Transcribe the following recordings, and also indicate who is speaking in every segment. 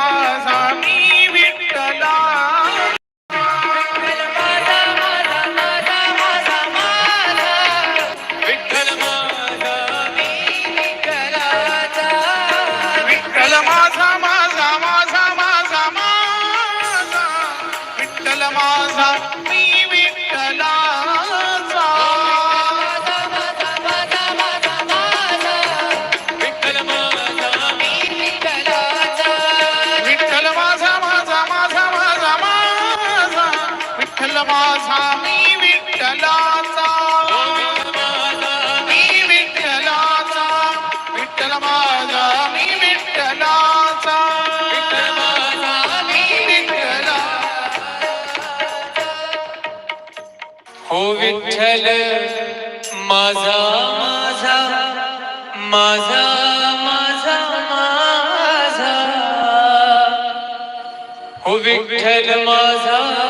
Speaker 1: मी
Speaker 2: माझा मी
Speaker 1: विठ्ठलाचा.
Speaker 2: मी विठ्ठलाचा.
Speaker 1: विठ्ठल माझा मी विठ्ठलाचा.
Speaker 2: मी विठ्ठला
Speaker 1: हो विठ्ठल माझा माझा माझा माझा माझा. हो विठ्ठल माझा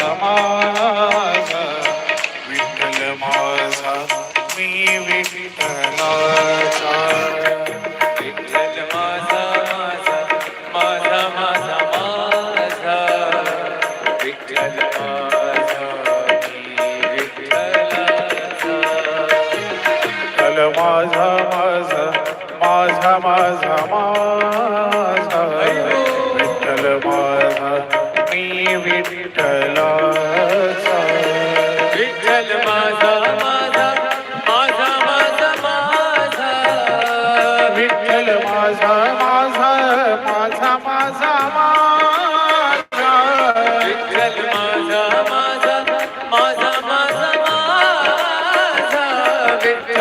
Speaker 2: माझा माझा
Speaker 1: माझा माझा.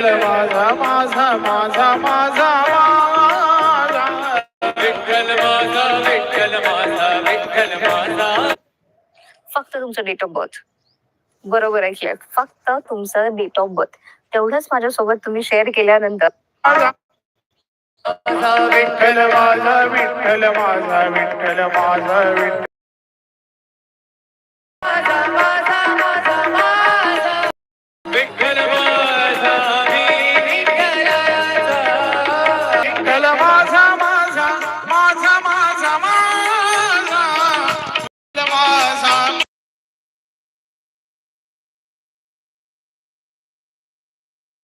Speaker 1: विठ्ठल माझा माझा माझा माझा
Speaker 3: फक्त तुमचं डेट ऑफ बर्थ बरोबर ऐकलं फक्त तुमचं डेट ऑफ बर्थ तेवढंच माझ्यासोबत तुम्ही शेअर केल्यानंतर.
Speaker 2: विठ्ठल माझा विठ्ठल माझा विठ्ठल माझा विठ्ठल.